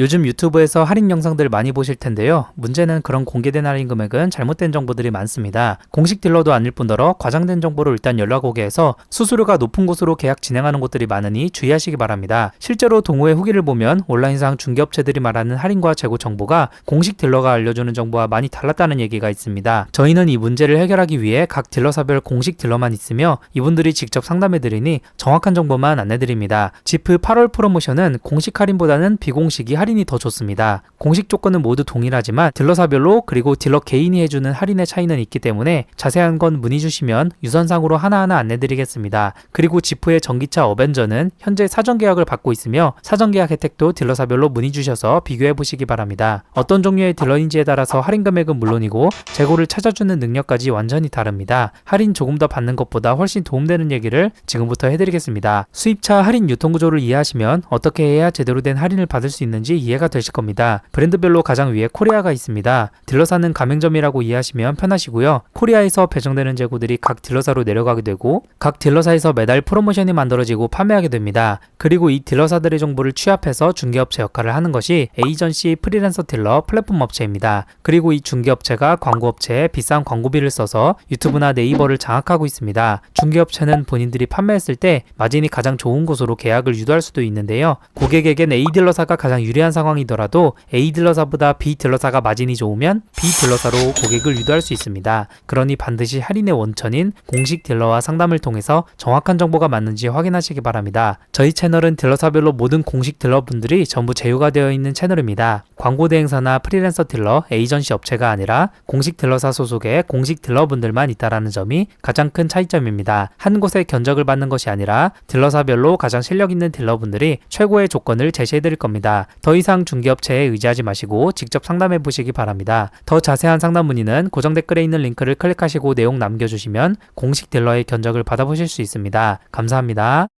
요즘 유튜브에서 할인 영상들 많이 보실 텐데요. 문제는 그런 공개된 할인 금액은 잘못된 정보들이 많습니다. 공식 딜러도 아닐 뿐더러 과장된 정보를 일단 연락 오게 해서 수수료가 높은 곳으로 계약 진행하는 곳들이 많으니 주의하시기 바랍니다. 실제로 동호회 후기를 보면 온라인상 중개업체들이 말하는 할인과 재고 정보가 공식 딜러가 알려주는 정보와 많이 달랐다는 얘기가 있습니다. 저희는 이 문제를 해결하기 위해 각 딜러사별 공식 딜러만 있으며 이분들이 직접 상담해드리니 정확한 정보만 안내드립니다. 지프 8월 프로모션은 공식 할인보다는 비공식이 할인 이 더 좋습니다. 공식 조건은 모두 동일하지만 딜러사별로 그리고 딜러 개인이 해주는 할인의 차이는 있기 때문에 자세한 건 문의 주시면 유선상으로 하나하나 안내드리겠습니다. 그리고 지프의 전기차 어벤져는 현재 사전 계약을 받고 있으며 사전 계약 혜택도 딜러사별로 문의 주셔서 비교해 보시기 바랍니다. 어떤 종류의 딜러인지에 따라서 할인 금액은 물론이고 재고를 찾아주는 능력까지 완전히 다릅니다. 할인 조금 더 받는 것보다 훨씬 도움되는 얘기를 지금부터 해드리겠습니다. 수입차 할인 유통 구조를 이해하시면 어떻게 해야 제대로 된 할인을 받을 수 있는지 이해가 되실 겁니다. 브랜드별로 가장 위에 코리아가 있습니다. 딜러사는 가맹점이라고 이해하시면 편하시고요. 코리아에서 배정되는 재고들이 각 딜러사로 내려가게 되고 각 딜러사에서 매달 프로모션이 만들어지고 판매하게 됩니다. 그리고 이 딜러사들의 정보를 취합해서 중개업체 역할을 하는 것이 에이전시 프리랜서 딜러 플랫폼 업체입니다. 그리고 이 중개업체가 광고업체에 비싼 광고비를 써서 유튜브나 네이버를 장악하고 있습니다. 중개업체는 본인들이 판매했을 때 마진이 가장 좋은 곳으로 계약을 유도할 수도 있는데요. 고객에겐 A 딜러사가 가장 유 리한 상황이더라도 A 딜러사보다 B 딜러사가 마진이 좋으면 B 딜러사로 고객을 유도할 수 있습니다. 그러니 반드시 할인의 원천인 공식 딜러와 상담을 통해서 정확한 정보가 맞는지 확인하시기 바랍니다. 저희 채널은 딜러사별로 모든 공식 딜러분들이 전부 제휴가 되어 있는 채널입니다. 광고 대행사나 프리랜서 딜러, 에이전시 업체가 아니라 공식 딜러사 소속의 공식 딜러분들만 있다라는 점이 가장 큰 차이점입니다. 한 곳에 견적을 받는 것이 아니라 딜러사별로 가장 실력 있는 딜러분들이 최고의 조건을 제시해 드릴 겁니다. 더 이상 중개업체에 의지하지 마시고 직접 상담해 보시기 바랍니다. 더 자세한 상담 문의는 고정 댓글에 있는 링크를 클릭하시고 내용 남겨주시면 공식 딜러의 견적을 받아보실 수 있습니다. 감사합니다.